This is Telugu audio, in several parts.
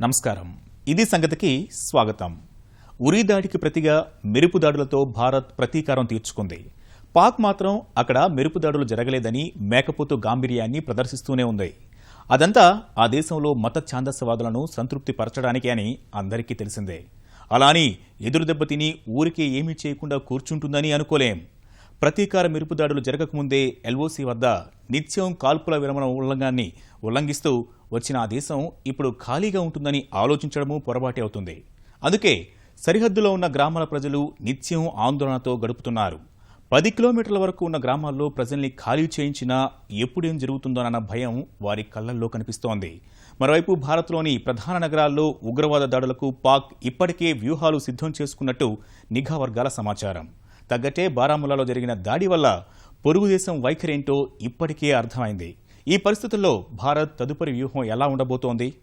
నమస్కారం. ఇది సంగతికి స్వాగతం. ఉరి దాడికి ప్రతిగా మెరుపు దాడులతో భారత్ ప్రతీకారం తీర్చుకుంది. పాక్ మాత్రం అక్కడ మెరుపు దాడులు జరగలేదని మేకపోతు గాంభీర్యాన్ని ప్రదర్శిస్తూనే ఉంది. అదంతా ఆ దేశంలో మత ఛాందస్యవాదులను సంతృప్తిపరచడానికే అని అందరికీ తెలిసిందే. అలాని ఎదురు దెబ్బతిని ఊరికే ఏమీ చేయకుండా కూర్చుంటుందని అనుకోలేం. ప్రతీకార మెరుపు దాడులు జరగకముందే ఎల్ఓసి వద్ద నిత్యం కాల్పుల విరమణ ఉల్లంఘాన్ని ఉల్లంఘిస్తూ వచ్చిన ఆ దేశం ఇప్పుడు ఖాళీగా ఉంటుందని ఆలోచించడము పొరపాటే అవుతుంది. అందుకే సరిహద్దులో ఉన్న గ్రామాల ప్రజలు నిత్యం ఆందోళనతో గడుపుతున్నారు. పది కిలోమీటర్ల వరకు ఉన్న గ్రామాల్లో ప్రజల్ని ఖాళీ చేయించినా ఎప్పుడేం జరుగుతుందోనన్న భయం వారి కళ్ళల్లో కనిపిస్తోంది. మరోవైపు భారత్లోని ప్రధాన నగరాల్లో ఉగ్రవాద దాడులకు పాక్ ఇప్పటికే వ్యూహాలు సిద్ధం చేసుకున్నట్టు నిఘా వర్గాల సమాచారం. తగ్గట్టే బారాముల్లాలో జరిగిన దాడి వల్ల పొరుగు దేశం వైఖరేంటో ఇప్పటికే అర్థమైంది. ఈ పరిస్థితుల్లో భారత్ తదుపరి వ్యూహం ఎలా ఉండబోతోంది?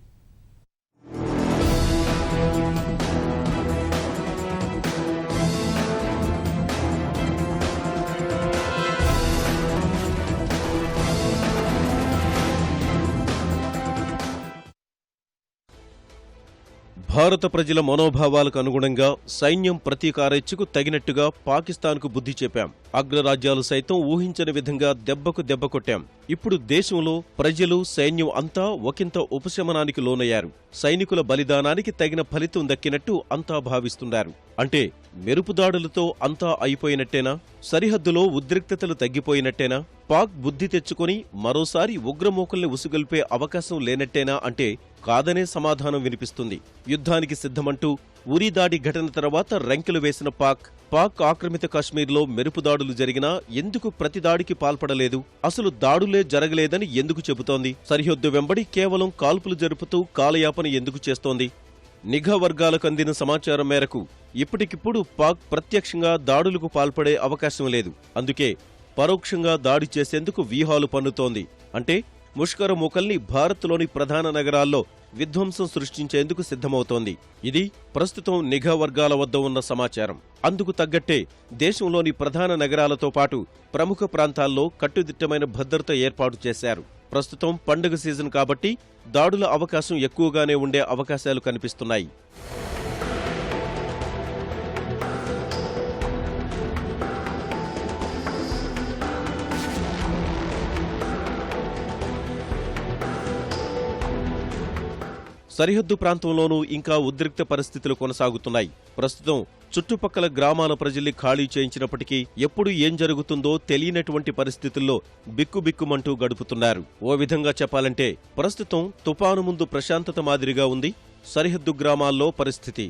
భారత ప్రజల మనోభావాలకు అనుగుణంగా సైన్యం ప్రతీకారేచ్ఛకు తగినట్టుగా పాకిస్తాన్కు బుద్ధి చెప్పాం. అగ్రరాజ్యాలు సైతం ఊహించని విధంగా దెబ్బకు దెబ్బ కొట్టాం. ఇప్పుడు దేశంలో ప్రజలు సైన్యం అంతా ఒకంత ఉపశమనానికి లోనయ్యారు. సైనికుల బలిదానానికి తగిన ఫలితం దక్కినట్టు అంతా భావిస్తున్నారు. అంటే మెరుపుదాడులతో అంతా అయిపోయినట్టేనా? సరిహద్దులో ఉద్రిక్తతలు తగ్గిపోయినట్టేనా? పాక్ బుద్ధి తెచ్చుకొని మరోసారి ఉగ్రమూకల్ని ఉసుగొల్పే అవకాశం లేనట్టేనా? అంటే కాదనే సమాధానం వినిపిస్తుంది. యుద్ధానికి సిద్ధమంటూ ఉరి దాడి ఘటన తర్వాత రంకెలు వేసిన పాక్ పాక్ ఆక్రమిత కాశ్మీర్లో మెరుపు దాడులు జరిగినా ఎందుకు ప్రతి దాడికి పాల్పడలేదు? అసలు దాడులే జరగలేదని ఎందుకు చెబుతోంది? సరిహద్దు వెంబడి కేవలం కాల్పులు జరుపుతూ కాలయాపన ఎందుకు చేస్తోంది? నిఘా వర్గాలకు అందిన సమాచారం మేరకు ఇప్పటికిప్పుడు పాక్ ప్రత్యక్షంగా దాడులకు పాల్పడే అవకాశం లేదు. అందుకే పరోక్షంగా దాడి చేసేందుకు వ్యూహాలు పన్నుతోంది. అంటే ముష్కర మూకల్ని భారత్లోని ప్రధాన నగరాల్లో విధ్వంసం సృష్టించేందుకు సిద్ధమవుతోంది. ఇది ప్రస్తుతం నిఘా వర్గాల వద్ద ఉన్న సమాచారం. అందుకు తగ్గట్టే దేశంలోని ప్రధాన నగరాలతో పాటు ప్రముఖ ప్రాంతాల్లో కట్టుదిట్టమైన భద్రత ఏర్పాటు చేశారు. ప్రస్తుతం పండుగ సీజన్ కాబట్టి దాడుల అవకాశం ఎక్కువగానే ఉండే అవకాశాలు కనిపిస్తున్నాయి. సరిహద్దు ప్రాంతంలోనూ ఇంకా ఉద్రిక్త పరిస్థితులు కొనసాగుతున్నాయి. ప్రస్తుతం చుట్టుపక్కల గ్రామాల ప్రజల్ని ఖాళీ చేయించినప్పటికీ ఎప్పుడు ఏం జరుగుతుందో తెలియనటువంటి పరిస్థితుల్లో బిక్కుబిక్కుమంటూ గడుపుతున్నారు. ఓ విధంగా చెప్పాలంటే ప్రస్తుతం తుపాను ముందు ప్రశాంతత మాదిరిగా ఉంది. సరిహద్దు గ్రామాల్లో పరిస్థితి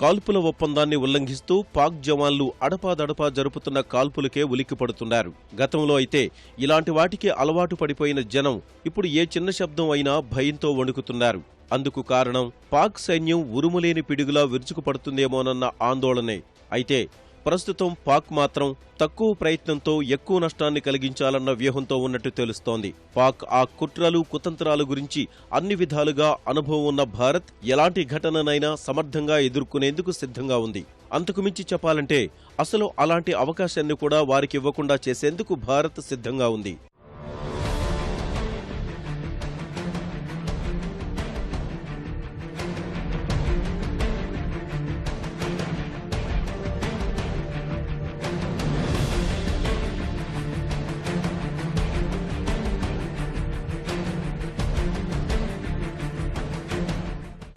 కాల్పుల ఒప్పందాన్ని ఉల్లంఘిస్తూ పాక్ జవాన్లు అడపాదడపా జరుపుతున్న కాల్పులకే ఉలిక్కిపడుతున్నారు. గతంలో అయితే ఇలాంటి వాటికి అలవాటు పడిపోయిన జనం ఇప్పుడు ఏ చిన్న శబ్దం అయినా భయంతో వణుకుతున్నారు. అందుకు కారణం పాక్ సైన్యం ఉరుములేని పిడుగులా విరుచుకుపడుతుందేమోనన్న ఆందోళనే. అయితే ప్రస్తుతం పాక్ మాత్రం తక్కువ ప్రయత్నంతో ఎక్కువ నష్టాన్ని కలిగించాలన్న వ్యూహంతో ఉన్నట్టు తెలుస్తోంది. పాక్ ఆ కుట్రలు కుతంత్రాల గురించి అన్ని విధాలుగా అనుభవం ఉన్న భారత్ ఎలాంటి ఘటననైనా సమర్థంగా ఎదుర్కొనేందుకు సిద్ధంగా ఉంది. అంతకుమించి చెప్పాలంటే అసలు అలాంటి అవకాశాన్ని కూడా వారికి ఇవ్వకుండా చేసేందుకు భారత్ సిద్ధంగా ఉంది.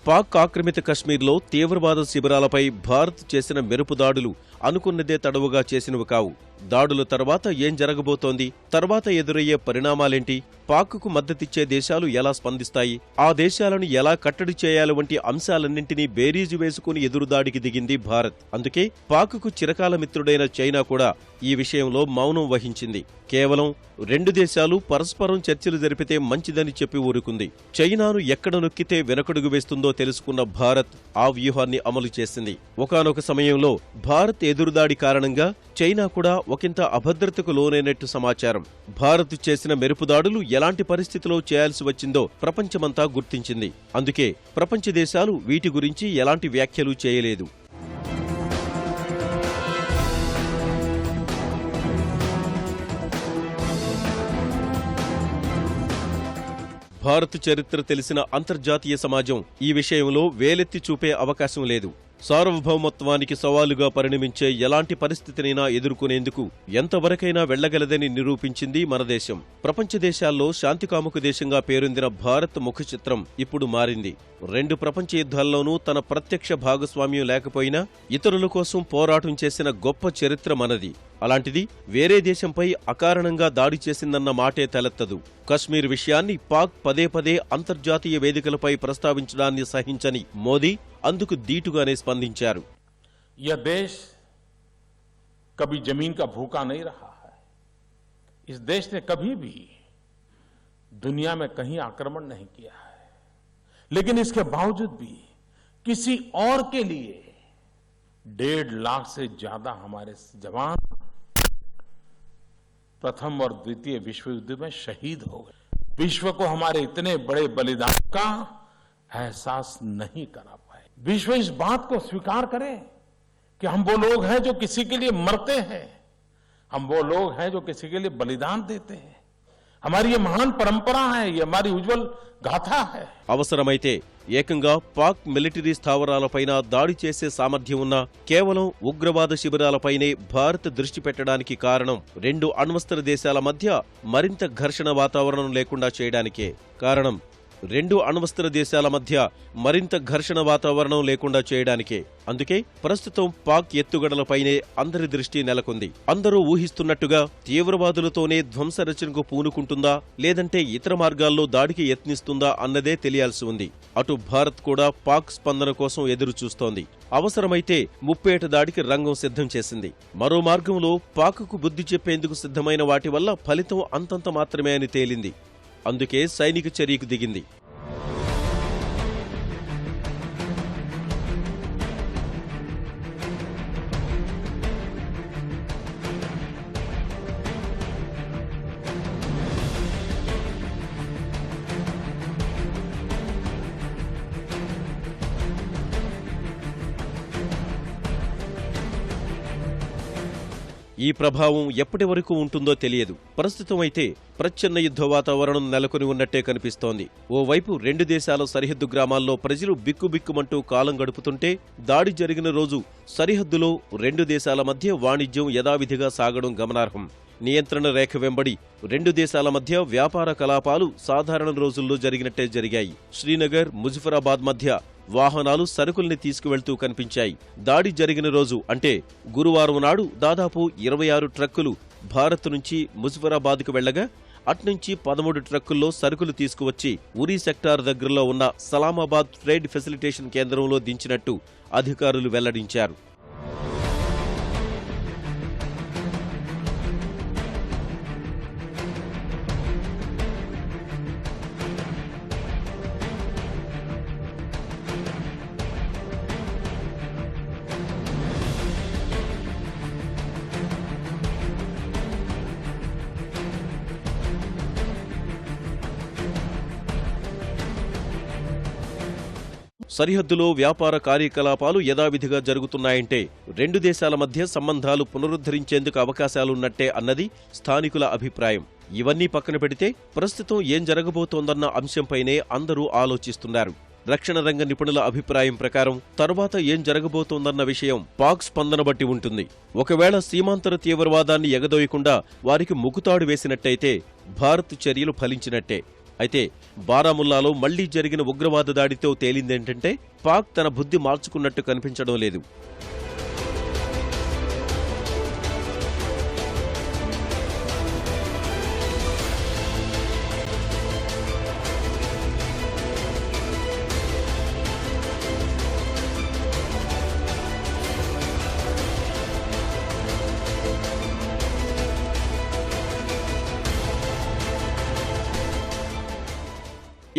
పాక్ ఆక్రమిత కశ్మీర్లో తీవ్రవాద శిబిరాలపై భారత్ చేసిన మెరుపు దాడులు అనుకున్నదే తడవుగా చేసినవి కావు. దాడుల తర్వాత ఏం జరగబోతోంది? తర్వాత ఎదురయ్యే పరిణామాలేంటి? పాక్కు మద్దతిచ్చే దేశాలు ఎలా స్పందిస్తాయి? ఆ దేశాలను ఎలా కట్టడి చేయాలి వంటి అంశాలన్నింటినీ బేరీజు వేసుకుని ఎదురుదాడికి దిగింది భారత్. అందుకే పాక్కు చిరకాల మిత్రుడైన చైనా కూడా ఈ విషయంలో మౌనం వహించింది. కేవలం రెండు దేశాలు పరస్పరం చర్చలు జరిపితే మంచిదని చెప్పి ఊరుకుంది. చైనాను ఎక్కడ నొక్కితే వెనకడుగు వేస్తుందో తెలుసుకున్న భారత్ ఆ వ్యూహాన్ని అమలు చేసింది. ఒకానొక సమయంలో భారత్ ఎదురుదాడి కారణంగా చైనా కూడా ఒకంత అభద్రతకు లోనైనట్టు సమాచారం. భారత్ చేసిన మెరుపు దాడులు ఎలాంటి పరిస్థితిలో చేయాల్సి వచ్చిందో ప్రపంచమంతా గుర్తించింది. అందుకే ప్రపంచ దేశాలు వీటి గురించి ఎలాంటి వ్యాఖ్యలు చేయలేదు. భారత్ చరిత్ర తెలిసిన అంతర్జాతీయ సమాజం ఈ విషయంలో వేలెత్తి చూపే అవకాశం లేదు. సార్వభౌమత్వానికి సవాలుగా పరిణమించే ఎలాంటి పరిస్థితినైనా ఎదుర్కొనేందుకు ఎంతవరకైనా వెళ్ళగలదని నిరూపించింది మన దేశం. ప్రపంచ దేశాల్లో శాంతికాముక దేశంగా పేరొందిన భారత్ ముఖచిత్రం ఇప్పుడు మారింది. రెండు ప్రపంచ యుద్ధాల్లోనూ తన ప్రత్యక్ష భాగస్వామ్యం లేకపోయినా ఇతరుల కోసం పోరాటం చేసిన గొప్ప చరిత్ర మనది. అలాంటిది వేరే దేశంపై అకారణంగా దాడి చేసిందన్న మాటే తలెత్తదు. కశ్మీర్ విషయాన్ని పాక్ పదే పదే అంతర్జాతీయ వేదికలపై ప్రస్తావించడాన్ని సహించని మోదీ అందుకు దీటుగానే స్పందించారు यह देश कभी जमीन का भूखा नहीं रहा है इस देश ने कभी भी दुनिया में कहीं आक्रमण नहीं किया है लेकिन इसके बावजूद भी किसी और के लिए डेढ़ लाख से ज्यादा हमारे जवान प्रथम और द्वितीय विश्व युद्ध में शहीद हो गए विश्व को हमारे इतने बड़े बलिदान का एहसास नहीं करा पाए विश्व इस बात को स्वीकार करे कि हम वो लोग हैं जो किसी के लिए मरते हैं हम वो लोग हैं जो किसी के लिए बलिदान देते हैं हमारी ये महान परंपरा है ये हमारी उज्जवल गाथा है అవసరమైతే ఏకంగా పాక్ మిలిటరీ స్థావరాలపైన దాడి చేసే సామర్థ్యం ఉన్న కేవలం ఉగ్రవాద శిబిరాలపైనే భారత్ దృష్టి పెట్టడానికి కారణం రెండు అణ్వస్త్ర దేశాల మధ్య మరింత ఘర్షణ వాతావరణం లేకుండా చేయడానికే. కారణం రెండు అణ్వస్త్ర దేశాల మధ్య మరింత ఘర్షణ వాతావరణం లేకుండా చేయడానికే. అందుకే ప్రస్తుతం పాక్ ఎత్తుగడలపైనే అందరి దృష్టి నెలకొంది. అందరూ ఊహిస్తున్నట్టుగా తీవ్రవాదులతోనే ధ్వంసరచనకు పూనుకుంటుందా లేదంటే ఇతర మార్గాల్లో దాడికి యత్నిస్తుందా అన్నదే తెలియాల్సి ఉంది. అటు భారత్ కూడా పాక్ స్పందన కోసం ఎదురు చూస్తోంది అవసరమైతే ముప్పేట దాడికి రంగం సిద్ధం చేసింది. మరో మార్గంలో పాక్కు బుద్ధి చెప్పేందుకు సిద్ధమైన వాటి వల్ల ఫలితం అంతంత మాత్రమే అని తేలింది. అందుకే సైనిక చర్యకు దిగింది. ఈ ప్రభావం ఎప్పటి వరకు ఉంటుందో తెలియదు. ప్రస్తుతం అయితే ప్రచ్ఛన్న యుద్ధ వాతావరణం నెలకొని ఉన్నట్టే కనిపిస్తోంది. ఓవైపు రెండు దేశాల సరిహద్దు గ్రామాల్లో ప్రజలు బిక్కుబిక్కుమంటూ కాలం గడుపుతుంటే దాడి జరిగిన రోజు సరిహద్దులో రెండు దేశాల మధ్య వాణిజ్యం యథావిధిగా సాగడం గమనార్హం. నియంత్రణ రేఖ వెంబడి రెండు దేశాల మధ్య వ్యాపార కలాపాలు సాధారణ రోజుల్లో జరిగినట్టే జరిగాయి. శ్రీనగర్ ముజఫరాబాద్ మధ్య వాహనాలు సరుకుల్ని తీసుకువెళ్తూ కనిపించాయి. దాడి జరిగిన రోజు అంటే గురువారం నాడు దాదాపు ఇరవై ఆరు ట్రక్కులు భారత్ నుంచి ముజఫరాబాద్కు వెళ్ళగా అట్నుంచి పదమూడు ట్రక్కుల్లో సరుకులు తీసుకువచ్చి ఉరీ సెక్టార్ దగ్గరలో ఉన్న సలామాబాద్ ట్రేడ్ ఫెసిలిటేషన్ కేంద్రంలో దించినట్టు అధికారులు వెల్లడించారు. సరిహద్దులో వ్యాపార కార్యకలాపాలు యథావిధిగా జరుగుతున్నాయంటే రెండు దేశాల మధ్య సంబంధాలు పునరుద్ధరించేందుకు అవకాశాలున్నట్టే అన్నది స్థానికుల అభిప్రాయం. ఇవన్నీ పక్కన పెడితే ప్రస్తుతం ఏం జరగబోతోందన్న అంశంపైనే అందరూ ఆలోచిస్తున్నారు. రక్షణ రంగ నిపుణుల అభిప్రాయం ప్రకారం తరువాత ఏం జరగబోతోందన్న విషయం పాక్ స్పందన బట్టి ఉంటుంది. ఒకవేళ సీమాంతర తీవ్రవాదాన్ని ఎగదోయకుండా వారికి ముకుతాడు వేసినట్టయితే భారత్ చర్యలు ఫలించినట్టే. అయితే బారాముల్లాలో మళ్ళీ జరిగిన ఉగ్రవాద దాడితో తేలిందేంటంటే పాక్ తన బుద్ధి మార్చుకున్నట్టు కనిపించడం లేదు.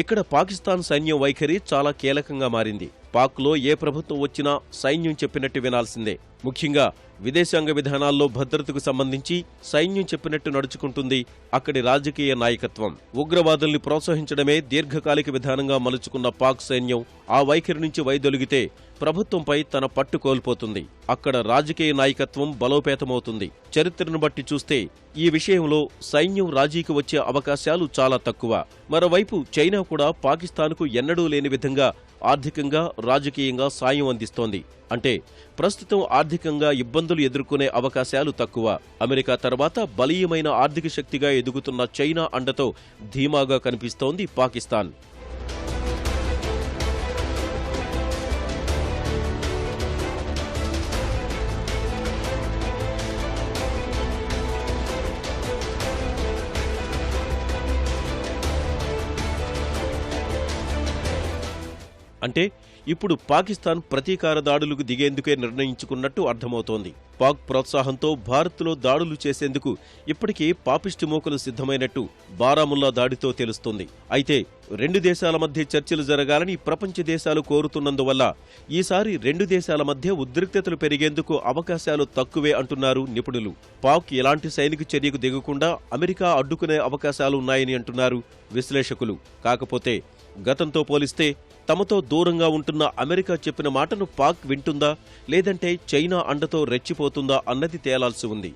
ఇక్కడ పాకిస్తాన్ సైన్యం వైఖరి చాలా కీలకంగా మారింది. పాక్లో ఏ ప్రభుత్వం వచ్చినా సైన్యం చెప్పినట్టు వినాల్సిందే. ముఖ్యంగా విదేశాంగ విధానాల్లో భద్రతకు సంబంధించి సైన్యం చెప్పినట్టు నడుచుకుంటుంది అక్కడి రాజకీయ నాయకత్వం. ఉగ్రవాదుల్ని ప్రోత్సహించడమే దీర్ఘకాలిక విధానంగా మలుచుకున్న పాక్ సైన్యం ఆ వైఖరి నుంచి వైదొలిగితే ప్రభుత్వంపై తన పట్టు కోల్పోతుంది. అక్కడ రాజకీయ నాయకత్వం బలోపేతమవుతుంది. చరిత్రను బట్టి చూస్తే ఈ విషయంలో సైన్యం రాజీకి వచ్చే అవకాశాలు చాలా తక్కువ. మరోవైపు చైనా కూడా పాకిస్తాన్కు ఎన్నడూ లేని విధంగా ఆర్థికంగా రాజకీయంగా సాయం అందిస్తోంది. అంటే ప్రస్తుతం ఆర్థికంగా ఇబ్బందులు ఎదుర్కొనే అవకాశాలు తక్కువ. అమెరికా తర్వాత బలీయమైన ఆర్థిక శక్తిగా ఎదుగుతున్న చైనా అండతో ధీమాగా కనిపిస్తోంది పాకిస్తాన్. అంటే ఇప్పుడు పాకిస్తాన్ ప్రతీకార దాడులకు దిగేందుకే నిర్ణయించుకున్నట్టు అర్థమవుతోంది. పాక్ ప్రోత్సాహంతో భారత్లో దాడులు చేసేందుకు ఇప్పటికే పాపిష్టి మోకలు సిద్ధమైనట్టు బారాముల్లా దాడితో తెలుస్తుంది. అయితే రెండు దేశాల మధ్య చర్చలు జరగాలని ప్రపంచ దేశాలు కోరుతున్నందువల్ల ఈసారి రెండు దేశాల మధ్య ఉద్రిక్తతలు పెరిగేందుకు అవకాశాలు తక్కువే అంటున్నారు నిపుణులు. పాక్ ఎలాంటి సైనిక చర్యకు దిగకుండా అమెరికా అడ్డుకునే అవకాశాలు ఉన్నాయని అంటున్నారు విశ్లేషకులు. కాకపోతే గతంతో పోలిస్తే తమతో దూరంగా ఉంటున్న అమెరికా చెప్పిన మాటను పాక్ వింటుందా? లేదంటే చైనా అండతో రెచ్చిపోతుందా అన్నది తేలాల్సి ఉంది.